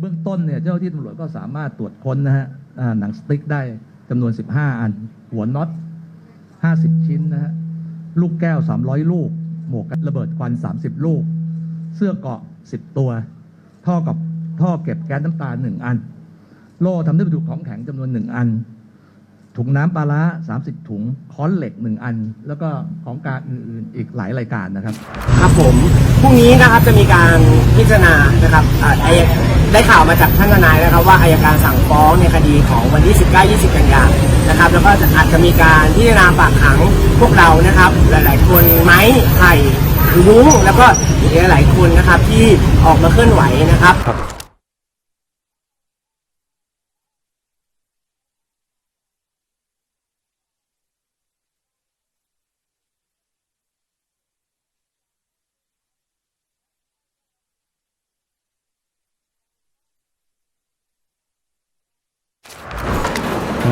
เบื้องต้นเนี่ยเจ้าหน้าที่ตำรวจก็สามารถตรวจค้นนะฮะหนังสติ๊กได้จำนวน 15 อัน หัวน็อต 50 ชิ้นนะฮะลูกแก้ว 300 ลูก หมวกกันระเบิดควัน 30 ลูก เสื้อเกาะ 10 ตัว ท่อกับท่อเก็บแก๊สน้ำตา 1 อัน โล่ทำด้วยวัตถุของแข็งจำนวน 1 อัน ถุงน้ำปลาร้า30 ถุง ค้อนเหล็ก 1 อัน แล้วก็ของกลารอื่นๆ อีกหลายรายการนะครับ ครับผม พรุ่งนี้นะครับจะมีการพิจารณานะครับอ่าอาย ได้ข่าวมาจากท่านทนายนะครับว่าอายการสั่งฟ้องในคดีของวันที่ 19 20 กันยายนนะครับ แล้วก็จะอาจจะมีการพิจารณาฝากขังพวกเรานะครับ หลาย ๆ คนไม้ไผ่รุ้งแล้วก็อีกหลายๆคนนะครับที่ออกมาเคลื่อนไหวนะครับ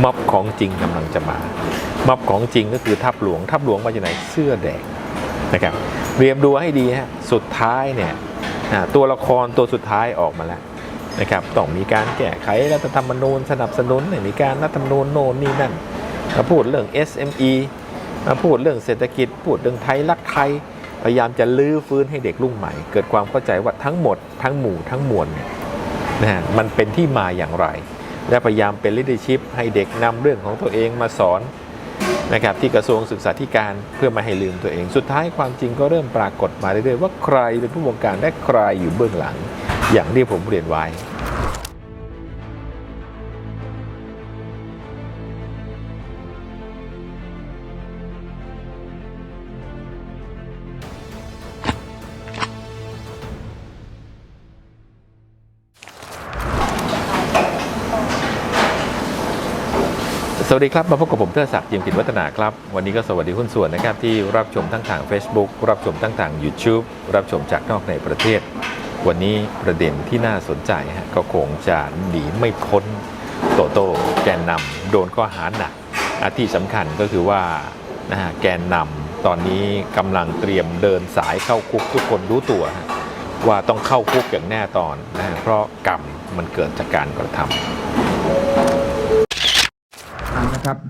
ม็อบของ จริงกำลังจะมา ม็อบของจริงก็คือทัพหลวง ทัพหลวงมาจากไหนเสื้อแดงนะครับเรียมดูให้ดีฮะสุดท้ายเนี่ยตัวละครตัวสุดท้ายออกมาแล้วนะครับต้องมีการแก้ไขรัฐธรรมนูญสนับสนุนเนี่ยมีการรัฐธรรมนูญโน่นนี่นั่นมาพูดเรื่อง SME มาพูดเรื่องเศรษฐกิจ พูดเรื่องไทยรักไทยพยายามจะลื้อฟื้นให้เด็กรุ่นใหม่ เกิดความเข้าใจว่าทั้งหมดทั้งหมู่ทั้งมวลเนี่ยนะฮะมันเป็นที่มาอย่างไร และพยายามเป็น leadership ให้เด็กนำเรื่องของตัวเองมาสอนนะครับที่กระทรวงศึกษาธิการเพื่อไมาให้ลืมตัวเอง สุดท้ายความจริงก็เริ่มปรากฏมาเรื่อยๆว่าใครเป็นผู้บงการและใครอยู่เบื้องหลัง อย่างที่ผมเรียนไว้ วัสดีครับ มาพบกับผมเทิดศักดิ์เจียมกิจวัฒนาครับ วันนี้ก็สวัสดีหุ้นส่วนนะครับ ที่รับชมทั้งทาง Facebook รับชมทั้งทาง YouTube รับชมจากนอกในประเทศ วันนี้ประเด็นที่น่าสนใจฮะก็คงจะหนีไม่พ้นโตโต้แกนนำโดนข้อหาหนักอาที่สำคัญก็คือว่านะฮะแกนนำตอนนี้กำลังเตรียมเดินสายเข้าคุกทุกคนรู้ตัวว่าต้องเข้าคุกอย่างแน่ตอนนะฮะเพราะกรรมมันเกิดจากการกระทำ นะครับ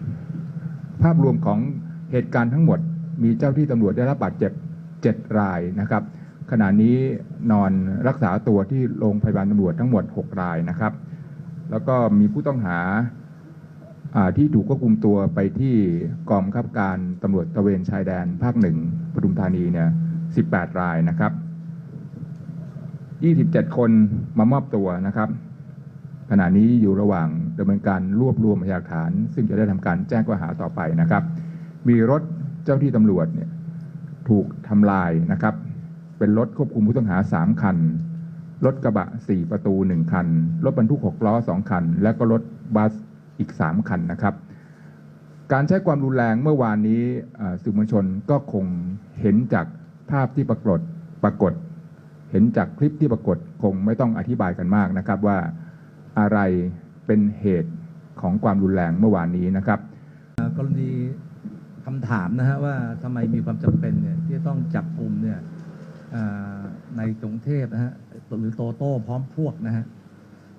ภาพรวมของเหตุการณ์ทั้งหมด มีเจ้าที่ตำรวจได้รับบาดเจ็บ 7 รายนะครับ ขณะนี้นอนรักษาตัวที่โรงพยาบาลตำรวจทั้งหมด 6 รายนะครับ แล้วก็มีผู้ต้องหาที่ถูกควบคุมตัวไปที่กองคับการตำรวจตะเวนชายแดนภาคหนึ่งปทุมธานีเนี่ย 18 รายนะครับ 27 คนมามอบตัวนะครับ ขณะนี้อยู่ระหว่างดำเนินการรวบรวมพยานหลักฐาน ซึ่งจะได้ทำการแจ้งข้อหาต่อไปนะครับ มีรถเจ้าที่ตำรวจเนี่ยถูกทำลายนะครับ เป็นรถควบคุมผู้ต้องหา 3 คัน รถกระบะ 4 ประตู 1 คัน รถบรรทุก 6 ล้อ 2 คัน และก็รถบัสอีก 3 คันนะครับ การใช้ความรุนแรงเมื่อวานนี้สื่อมวลชนก็คงเห็นจากภาพที่ปรากฏปรากฏ เห็นจากคลิปที่ปรากฏคงไม่ต้องอธิบายกันมากนะครับว่า อะไรเป็นเหตุของความรุนแรงเมื่อวานนี้นะครับกรณีคำถามนะฮะว่าทำไมมีความจำเป็นเนี่ยที่จะต้องจับกลุ่มเนี่ยในกรุงเทพนะฮะหรือโตโต้พร้อมพวกนะฮะ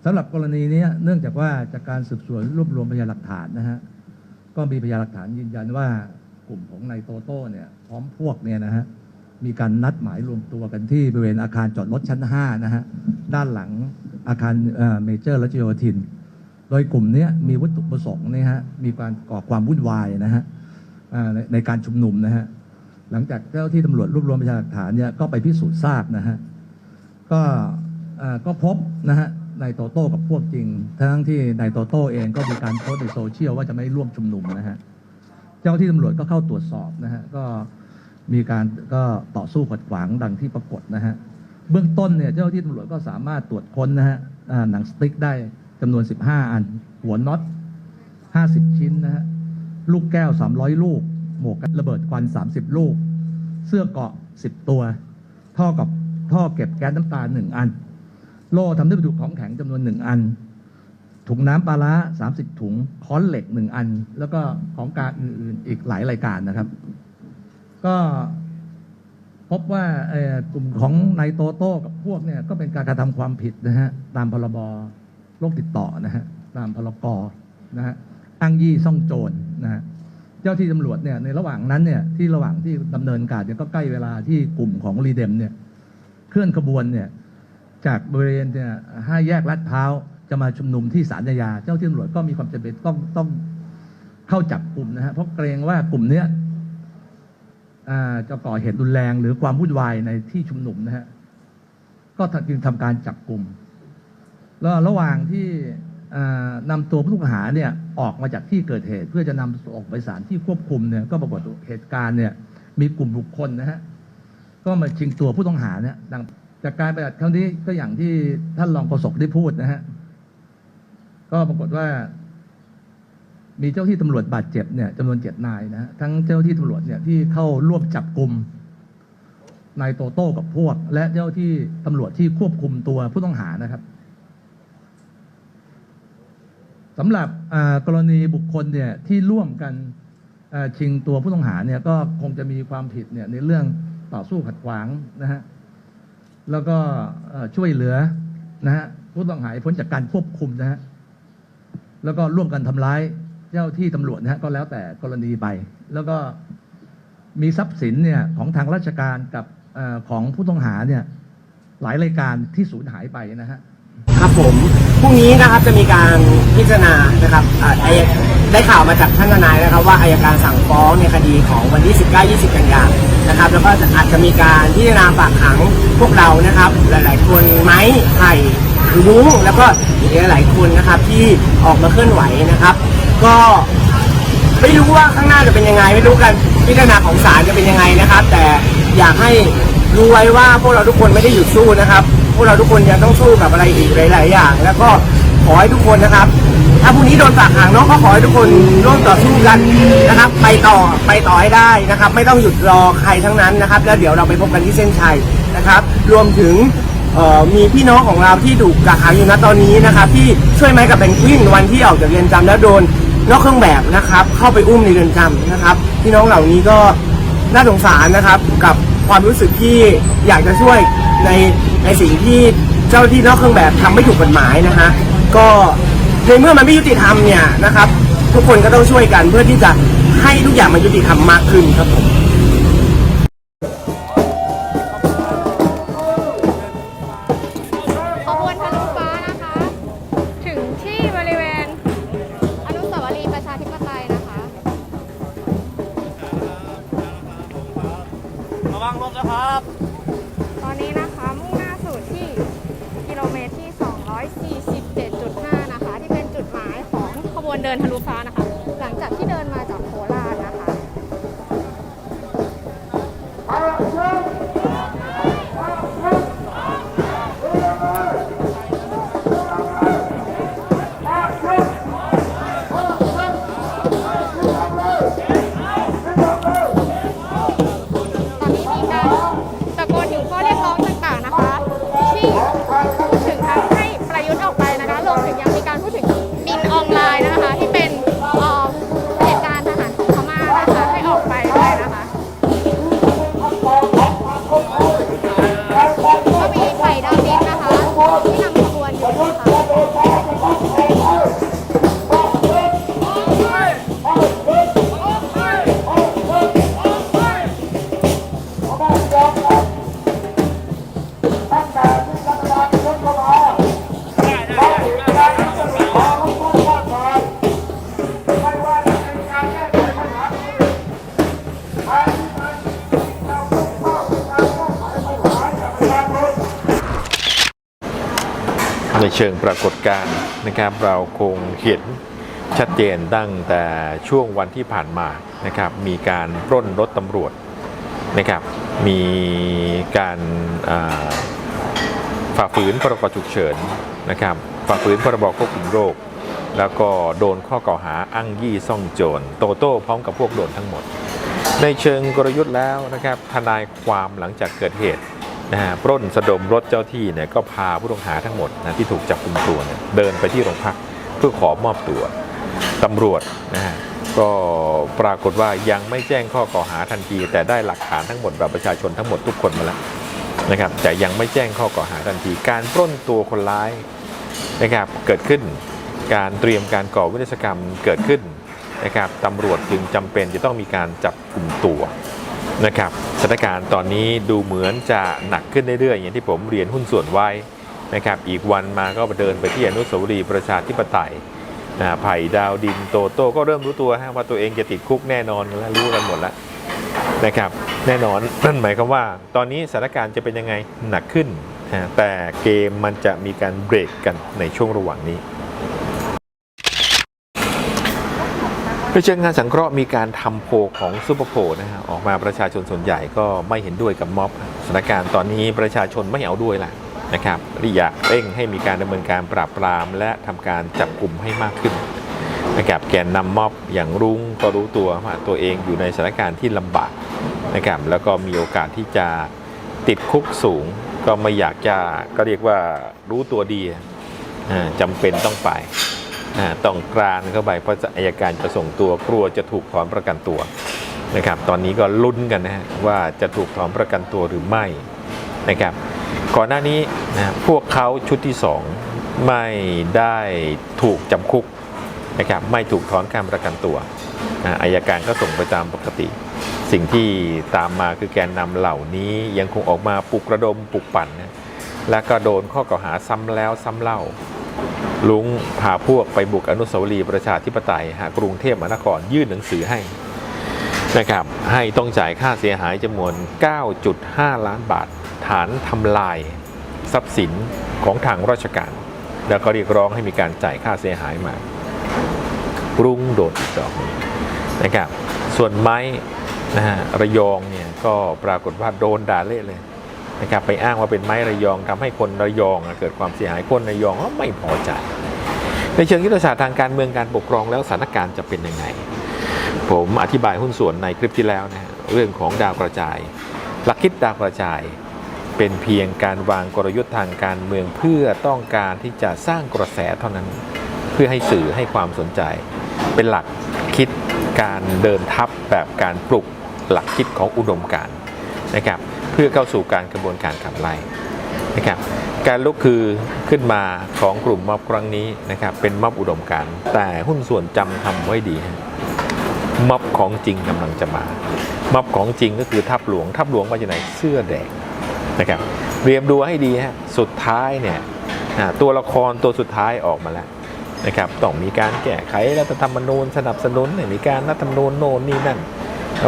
สำหรับกรณีนี้เนื่องจากว่าจากการสืบสวนรวบรวมพยานหลักฐานนะฮะก็มีพยานหลักฐานยืนยันว่ากลุ่มของนายโตโต้เนี่ยพร้อมพวกเนี่ยนะฮะ มีการนัดหมายรวมตัวกันที่บริเวณอาคารจอดรถชั้น 5 นะฮะ ด้านหลังอาคารเมเจอร์รัชโยธิน โดยกลุ่มนี้มีวัตถุประสงค์เนี่ยฮะ มีการก่อความวุ่นวายนะฮะในในการชุมนุมนะฮะ หลังจากเจ้าที่ตำรวจรวบรวมพยานหลักฐานเนี่ยก็ไปพิสูจน์ทราบนะฮะ ก็ก็พบนะฮะนายโตโต้กับพวกจริง ทั้งที่นายโตโต้เองก็มีการโพสต์ในโซเชียลว่าจะไม่ร่วมชุมนุมนะฮะ เจ้าที่ตำรวจก็เข้าตรวจสอบนะฮะ ก็ มีการก็ต่อสู้ขัดขวางดังที่ปรากฏนะฮะ เบื้องต้นเนี่ยเจ้าหน้าที่ตำรวจก็สามารถตรวจค้นนะฮะหนังสติ๊กได้จำนวน 15 อัน หัวน็อต 50 ชิ้นนะฮะ ลูกแก้ว 300 ลูก หมวกระเบิดควัน 30 ลูก เสื้อเกาะ 10 ตัว ท่อกับท่อเก็บแก๊สน้ำตา 1 อัน โล่ทำด้วยวัตถุของแข็งจำนวน 1 อัน ถุงน้ำปลาร้า30 ถุง ค้อนเหล็ก 1 อัน แล้วก็ของกลารอื่นๆ อีกหลายรายการนะครับ ก็พบว่ากลุ่มของนายโตโต้กับพวกเนี่ยก็เป็นการกระทำความผิดนะฮะตามพรบโรคติดต่อนะฮะตามพรกนะฮะอ้างยี่ซ่องโจรนะฮะเจ้าที่ตำรวจเนี่ยในระหว่างนั้นเนี่ยที่ระหว่างที่ดำเนินการเนี่ยก็ใกล้เวลาที่กลุ่มของรีเดมเนี่ยเคลื่อนขบวนเนี่ยจากบริเวณเนี่ยห้าแยกลาดพร้าวจะมาชุมนุมที่ศาลยา เจ้าที่ตำรวจก็มีความจำเป็นต้องต้องเข้าจับกลุ่มนะฮะเพราะเกรงว่ากลุ่มเนี้ย จะก่อเหตุรุนแรงหรือความวุ่นวายในที่ชุมนุมนะฮะก็จึงทำการจับกลุ่มแล้วระหว่างที่อ่านำตัวผู้ต้องหาเนี่ยออกมาจากที่เกิดเหตุ เพื่อจะนำส่งไปศาลที่ควบคุมเนี่ยก็ปรากฏเหตุการณ์เนี่ยมีกลุ่มบุคคลนะฮะก็มาชิงตัวผู้ต้องหาเนี่ยดังจากการปฏิบัติครั้งนี้ก็อย่างที่ท่านรองโฆษกได้พูดนะฮะก็ปรากฏว่า มีเจ้าที่ตำรวจบาดเจ็บเนี่ยจำนวนเจ็ดนายนะฮะทั้งเจ้าที่ตำรวจเนี่ยที่เข้าร่วมจับกลุ่มนายโตโต้กับพวก และเจ้าที่ตำรวจที่ควบคุมตัวผู้ต้องหานะครับสำหรับกรณีบุคคลเนี่ยที่ร่วมกันชิงตัวผู้ต้องหาเนี่ยก็คงจะมีความผิดเนี่ยในเรื่องต่อสู้ขัดขวางนะฮะแล้วก็ช่วยเหลือนะฮะผู้ต้องหาพ้นจากการควบคุมนะฮะแล้วก็ร่วมกันทำร้าย เจ้าที่ตำรวจนะฮะก็แล้วแต่กรณีไป แล้วก็มีทรัพย์สินเนี่ยของทางราชการกับเออของผู้ต้องหาเนี่ยหลายรายการที่สูญหายไปนะฮะ ครับผมพรุ่งนี้นะครับจะมีการพิจารณานะครับอ่าได้ข่าวมาจากท่านทนายนะครับ ว่าอายการสั่งฟ้องในคดีของวันที่ 19 20 กันยายนนะครับ แล้วก็อาจจะมีการพิจารณาฝากขังพวกเรานะครับ หลาย ๆ คนไม้ไผ่ลุงแล้วก็อีกหลายๆคนนะครับที่ออกมาเคลื่อนไหวนะครับ ก็ไม่รู้ว่าข้างหน้าจะเป็นยังไง ไม่รู้กันพิจารณาของศาลจะเป็นยังไงนะครับ แต่อยากให้รู้ไว้ว่าพวกเราทุกคนไม่ได้หยุดสู้นะครับ พวกเราทุกคนยังต้องสู้กับอะไรอีกหลาย ๆ อย่าง แล้วก็ขอให้ทุกคนนะครับ ถ้าพรุ่งนี้โดนฝากขังน้องก็ขอให้ทุกคนร่วมต่อสู้กันนะครับ ไปต่อไปต่อให้ได้นะครับ ไม่ต้องหยุดรอใครทั้งนั้นนะครับ แล้วเดี๋ยวเราไปพบกันที่เส้นชัยนะครับ รวมถึงมีพี่น้องของเราที่ถูกกักขังอยู่ณตอนนี้นะครับ ที่ช่วยไม้กับเป็นวินวันที่ออกจากเรือนจำแล้วโดน นอกเครื่องแบบนะครับ เข้าไปอุ้มในเรือนจำนะครับพี่น้องเหล่านี้ก็น่าสงสารนะครับ กับความรู้สึกที่อยากจะช่วยในในสิ่งที่เจ้าหน้าที่นอกเครื่องแบบทำไม่ถูกกฎหมายนะฮะก็ในเมื่อมันไม่ยุติธรรมเนี่ยนะครับ ทุกคนก็ต้องช่วยกันเพื่อที่จะให้ทุกอย่างมันยุติธรรมมากขึ้นครับผม ชิงปรากฏการณ์นะครับเราคงเห็นชัดเจนตั้งแต่ช่วงวันที่ผ่านมานะครับมีการปล้นรถตำรวจนะครับมีการฝ่าฝืนพรกฉุกเฉินนะครับฝ่าฝืนพรบควบคุมโรค แล้วก็โดนข้อกล่าวหาอ้างยี่ซ่องโจรโตโต้พร้อมกับพวกโดนทั้งหมด ในเชิงกลยุทธ์แล้วนะครับทนายความหลังจากเกิดเหตุ นะฮะปล้นสะดมรถเจ้าที่เนี่ยก็พาผู้ต้องหาทั้งหมดนะที่ถูกจับกุมตัวเนี่ยเดินไปที่โรงพักเพื่อขอมอบตัวตำรวจนะฮะก็ปรากฏว่ายังไม่แจ้งข้อกล่าวหาทันที แต่ได้หลักฐานทั้งหมดแบบประชาชนทั้งหมดทุกคนมาแล้วนะครับแต่ยังไม่แจ้งข้อกล่าวหาทันที การปล้นตัวคนร้ายนะครับเกิดขึ้นการเตรียมการก่อวินาศกรรมเกิดขึ้นนะครับตำรวจจึงจำเป็นจะต้องมีการจับกลุ่มตัว นะครับสถานการณ์ตอนนี้ดูเหมือนจะหนักขึ้นเรื่อยๆอย่างที่ผมเรียนหุ้นส่วนไว้นะครับอีกวันมาก็เดินไปที่อนุสาวรีย์ประชาธิปไตยนะไผ่ดาวดินโตโต้ก็เริ่มรู้ตัวฮะว่าตัวเองจะติดคุกแน่นอนแล้วรู้กันหมดแล้วนะครับแน่นอนนั่นหมายความว่า ตอนนี้สถานการณ์จะเป็นยังไงหนักขึ้น แต่เกมมันจะมีการเบรกกันในช่วงระหว่างนี้ โดยเชิงงานสังเคราะห์มีการทำโพของซูเปอร์โพนะฮะออกมาประชาชนส่วนใหญ่ก็ไม่เห็นด้วยกับม็อบสถานการณ์ตอนนี้ประชาชนไม่เอาด้วยแหละนะครับรีอยากเร่งให้มีการดำเนินการปราบปราม และทำการจับกลุ่มให้มากขึ้นนะครับแกนนำม็อบอย่างรุ้งก็รู้ตัวว่าตัวเองอยู่ในสถานการณ์ที่ลำบากนะครับแล้วก็มีโอกาสที่จะติดคุกสูง ก็ไม่อยากจะก็เรียกว่ารู้ตัวดีอ่าจำเป็นต้องไป ต้องกรานเข้าไปเพราะอายการจะส่งตัวกลัวจะถูกถอนประกันตัวนะครับ ตอนนี้ก็ลุ้นกันนะฮะว่าจะถูกถอนประกันตัวหรือไม่นะครับ ก่อนหน้านี้นะพวกเขาชุดที่ 2 ไม่ได้ถูกจำคุกนะครับไม่ถูกถอนการประกันตัวอาอายการก็ส่งไปตามปกติ สิ่งที่ตามมาคือแกนนำเหล่านี้ยังคงออกมาปลุกระดมปลุกปั่นนะและก็โดนข้อกล่าวหาซ้ำแล้วซ้ำเล่า ลุงพาพวกไปบุกอนุสาวรีย์ประชาธิปไตยหากรุงเทพมหานครยื่นหนังสือให้นะครับให้ต้องจ่ายค่าเสียหายจำนวน 9.5 ล้านบาท ฐานทำลายทรัพย์สินของทางราชการ แล้วก็เรียกร้องให้มีการจ่ายค่าเสียหายมารุงโดดอีกดอกหนึ่งนะครับส่วนไม้นะฮะระยองเนี่ยก็ปรากฏว่าโดนด่าเละเลย นะครับไปอ้างว่าเป็นไม้ระยองทำให้คนระยองเกิดความเสียหายคนระยองก็ไม่พอใจในเชิงยุทธศาสตร์ทางการเมืองการปกครองแล้วสถานการณ์จะเป็นยังไง ผมอธิบายหุ้นส่วนในคลิปที่แล้วนะเรื่องของดาวกระจาย หลักคิดดาวกระจาย เป็นเพียงการวางกลยุทธ์ทางการเมืองเพื่อต้องการที่จะสร้างกระแสเท่านั้น เพื่อให้สื่อให้ความสนใจ เป็นหลักคิดการเดินทัพแบบการปลุกหลักคิดของอุดมการนะครับ พื่อเข้าสู่การกระบวนการขับไล่นะครับการลุกคือขึ้นมาของกลุ่มม็อบครั้งนี้นะครับเป็นม็อบอุดมการแต่หุ้นส่วนจำทำไว้ดีฮะม็อบของจริงกำลังจะมาม็อบของจริงก็คือทัพหลวง ทัพหลวงมาจากไหนเสื้อแดงนะครับเตรียมดูให้ดีฮะสุดท้ายเนี่ยตัวละครตัวสุดท้ายออกมาแล้วนะครับต้องมีการแก้ไขรัฐธรรมนูญสนับสนุนให้มีการรัฐธรรมนูญโน่นนี่นั่น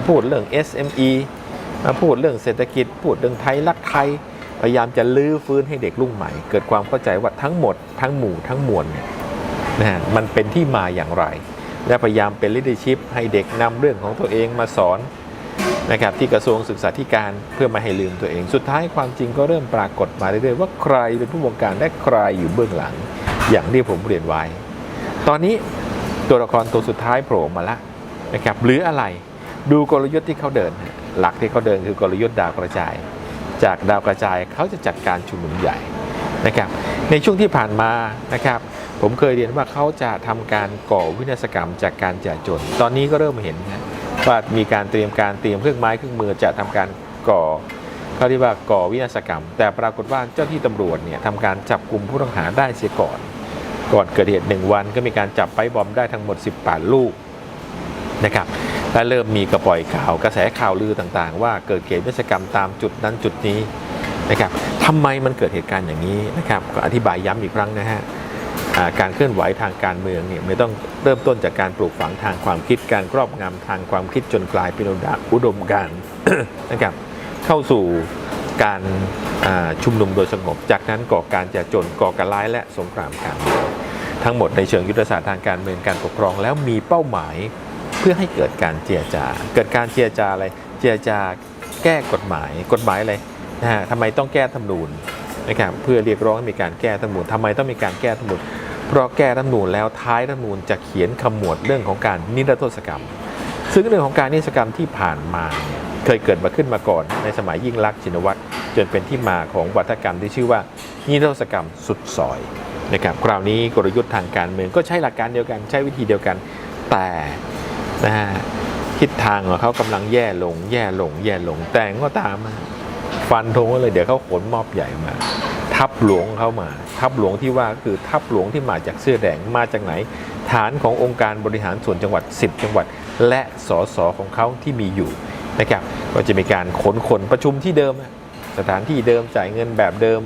พูดเรื่อง SME พูดเรื่องเศรษฐกิจ พูดเรื่องไทยรักไทย พยายามจะลื้อฟื้นให้เด็กรุ่นใหม่ เกิดความเข้าใจว่าทั้งหมด ทั้งหมู่ทั้งมวลเนี่ยนะมันเป็นที่มาอย่างไร และพยายามเป็น leadership ให้เด็กนำเรื่องของตัวเองมาสอนนะครับที่กระทรวงศึกษาธิการเพื่อมาให้ลืมตัวเอง สุดท้ายความจริงก็เริ่มปรากฏมาเรื่อยๆว่าใครเป็นผู้บงการและใครอยู่เบื้องหลัง อย่างที่ผมเรียนไว้ ตอนนี้ตัวละครตัวสุดท้ายโผล่มาล้วนะครับหรืออะไรดูกลยุทธ์ที่เขาเดิน หลักที่เขาเดินคือกลยุทธ์ดาวกระจาย จากดาวกระจายเขาจะจัดการชุมนุมใหญ่นะครับในช่วงที่ผ่านมานะครับผมเคยเรียนว่าเขาจะทำการก่อวินาศกรรมจากการจ่าจน ตอนนี้ก็เริ่มเห็นนะว่ามีการเตรียมการเตรียมเครื่องไม้เครื่องมือจะทำการก่อเขาเรียกว่าก่อวินาศกรรม แต่ปรากฏว่าเจ้าที่ตำรวจเนี่ยทำการจับกลุ่มผู้ต้องหาได้เสียก่อน ก่อนเกิดเหตุหนึ่งวันก็มีการจับไปบอมได้ทั้งหมด 18 ลูก นะครับและเริ่มมีกระปล่อยข่าวกระแสข่าวลือต่างๆ ว่าเกิดเหตุวิศกรรมตามจุดนั้นจุดนี้นะครับทำไมมันเกิดเหตุการณ์อย่างนี้นะครับก็อธิบายย้ำอีกครั้งนะฮะการเคลื่อนไหวทางการเมืองเนี่ยไม่ต้องเริ่มต้นจากการปลูกฝังทางความคิดการครอบงำทางความคิดจนกลายเป็นอุดมการนะครับเข้าสู่การชุมนุมโดยสงบ จากนั้นก่อการจะจนก่อการร้ายและสงครามกันทั้งหมดในเชิงยุทธศาสตร์ทางการเมืองการปกครองแล้วมีเป้าหมาย เพื่อให้เกิดการเจรจา เกิดการเจรจาอะไร เจรจาแก้กฎหมาย กฎหมายอะไรนะฮะทำไมต้องแก้ธรรมนูญนะครับเพื่อเรียกร้องให้มีการแก้ธรรมนูญทำไมต้องมีการแก้ธรรมนูญเพราะแก้ธรรมนูญแล้วท้ายธรรมนูญจะเขียนขมวดเรื่องของการนิรโทษกรรม ซึ่งเรื่องของการนิรโทษกรรมที่ผ่านมาเคยเกิดมาขึ้นมาก่อน ในสมัยยิ่งลักชินวัตรจนเป็นที่มาของวัฒกรรมที่ชื่อว่านิรโทษกรรมสุดซอยนะครับคราวนี้กลยุทธ์ทางการเมืองก็ใช้หลักการเดียวกันใช้วิธีเดียวกัน แต่ นะฮะทิศทางของเขากำลังแย่ลง แย่ลง แย่ลง แต่ก็ตามมาฟันธงไว้เลยเดี๋ยวเขาขนมอบใหญ่มา ทัพหลวงเขามา ทัพหลวงที่ว่าคือทัพหลวงที่มาจากเสื้อแดงมาจากไหน ฐานขององค์การบริหารส่วนจังหวัด 10 จังหวัด และสสของเขาที่มีอยู่นะครับก็จะมีการขนคนประชุมที่เดิม สถานที่เดิมจ่ายเงินแบบเดิม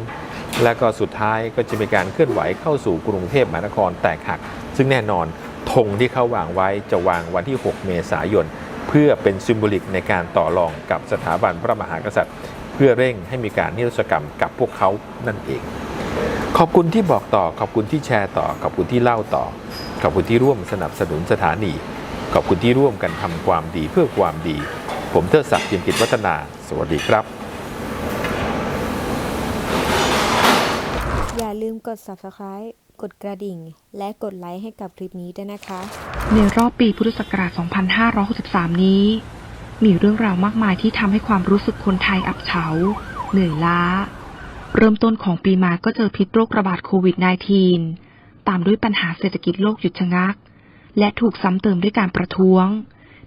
แล้วก็สุดท้ายก็จะมีการเคลื่อนไหวเข้าสู่กรุงเทพมหานครแตกหัก ซึ่งแน่นอน ธงที่เขาวางไว้จะวางวันที่ 6 เมษายน เพื่อเป็นซิมโบลิกในการต่อรองกับสถาบันพระมหากษัตริย์ เพื่อเร่งให้มีการนิรศกรรมกับพวกเขานั่นเอง ขอบคุณที่บอกต่อขอบคุณที่แชร์ต่อ ขอบคุณที่เล่าต่อ ขอบคุณที่ร่วมสนับสนุนสถานี ขอบคุณที่ร่วมกันทำความดีเพื่อความดี ผมเทิดศักดิ์เจียมกิจวัฒนา สวัสดีครับ อย่าลืมกด subscribe กดกระดิ่ง และกดไลค์ให้กับคลิปนี้ด้วยนะคะ ในรอบปีพุทธศักราช 2563 นี้ มีเรื่องราวมากมายที่ทำให้ความรู้สึกคนไทยอับเฉา เหนื่อยล้า เริ่มต้นของปีมาก็เจอพิษโรคระบาดโควิด -19 ตามด้วยปัญหาเศรษฐกิจโลกหยุดชะงัก และถูกซ้ำเติมด้วยการประท้วง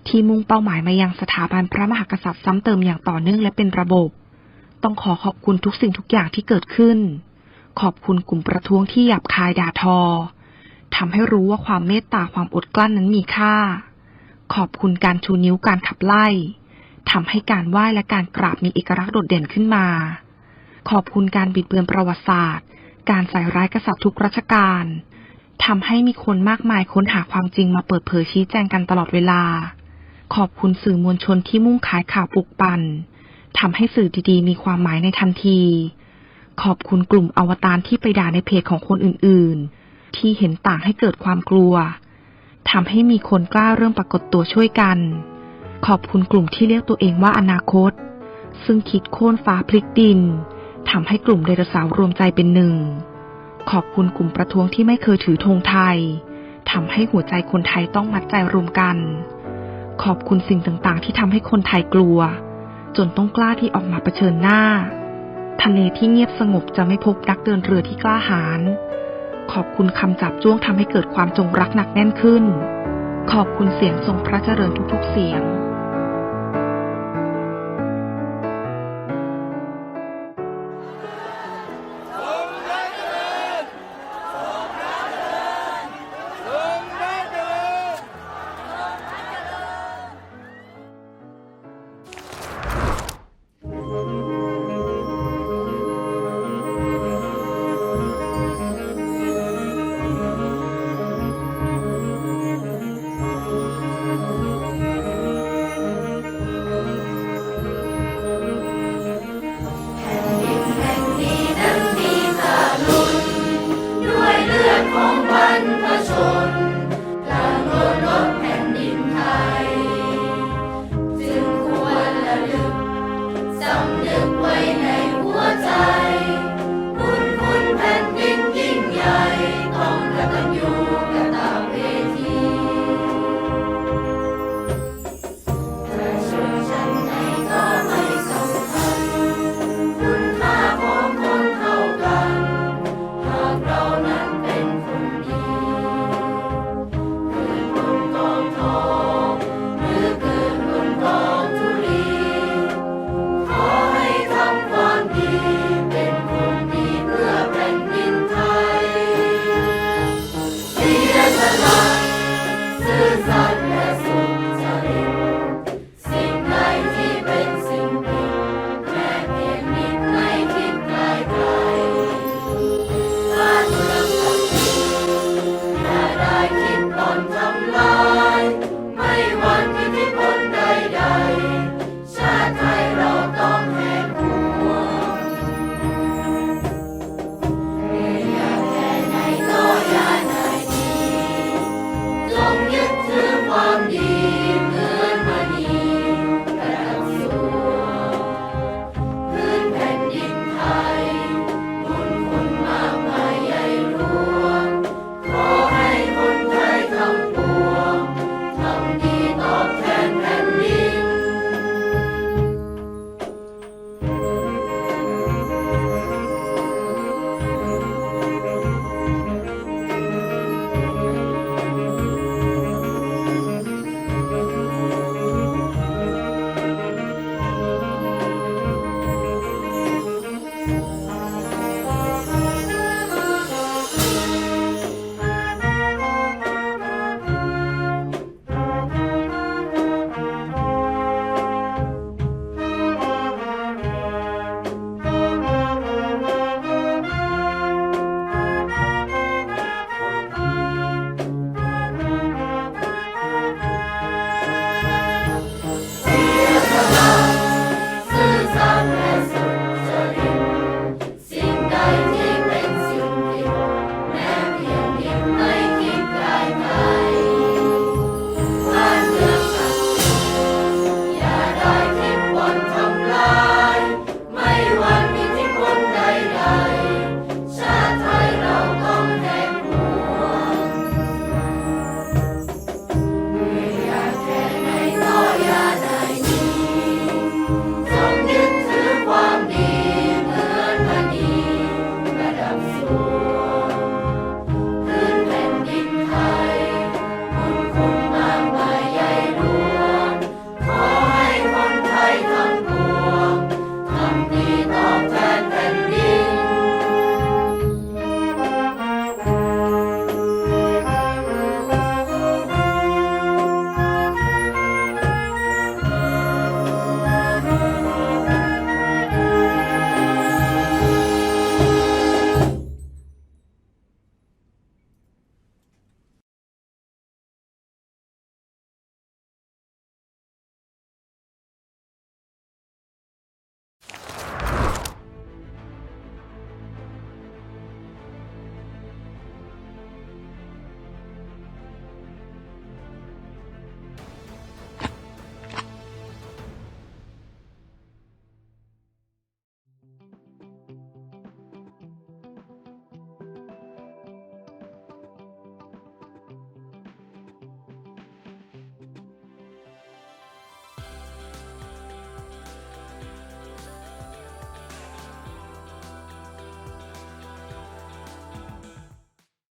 ที่มุ่งเป้าหมายมายังสถาบันพระมหากษัตริย์ซ้ำเติมอย่างต่อเนื่องและเป็นระบบ ต้องขอขอบคุณทุกสิ่งทุกอย่างที่เกิดขึ้น ขอบคุณกลุ่มประท้วงที่หยาบคายด่าทอทำให้รู้ว่าความเมตตาความอดกลั้นนั้นมีค่า ขอบคุณการชูนิ้วการขับไล่ทำให้การไหว้และการกราบมีเอกลักษณ์โดดเด่นขึ้นมา ขอบคุณการบิดเบือนประวัติศาสตร์ การใส่ร้ายกษัตริย์ทุกรัชกาลทำให้มีคนมากมายค้นหาความจริงมาเปิดเผยชี้แจงกันตลอดเวลา ขอบคุณสื่อมวลชนที่มุ่งขายข่าวปลุกปั่นทำให้สื่อดีๆ มีความหมายในทันที ขอบคุณกลุ่มอวตารที่ไปด่าในเพจของคนอื่นๆ ที่เห็นต่างให้เกิดความกลัวทำให้มีคนกล้าเริ่มปรากฏตัวช่วยกัน ขอบคุณกลุ่มที่เรียกตัวเองว่าอนาคต ซึ่งคิดโค่นฟ้าพลิกดินทำให้กลุ่มไดโนเสาร์รวมใจเป็นหนึ่ง ขอบคุณกลุ่มประท้วงที่ไม่เคยถือธงไทยทำให้หัวใจคนไทยต้องมัดใจรวมกัน ขอบคุณสิ่งต่างๆ ที่ทำให้คนไทยกลัว จนต้องกล้าที่ออกมาเผชิญหน้า ทะเลที่เงียบสงบจะไม่พบนักเดินเรือที่กล้าหาญ ขอบคุณคำจับจ้วงทำให้เกิดความจงรักหนักแน่นขึ้น ขอบคุณเสียงทรงพระเจริญทุกๆเสียง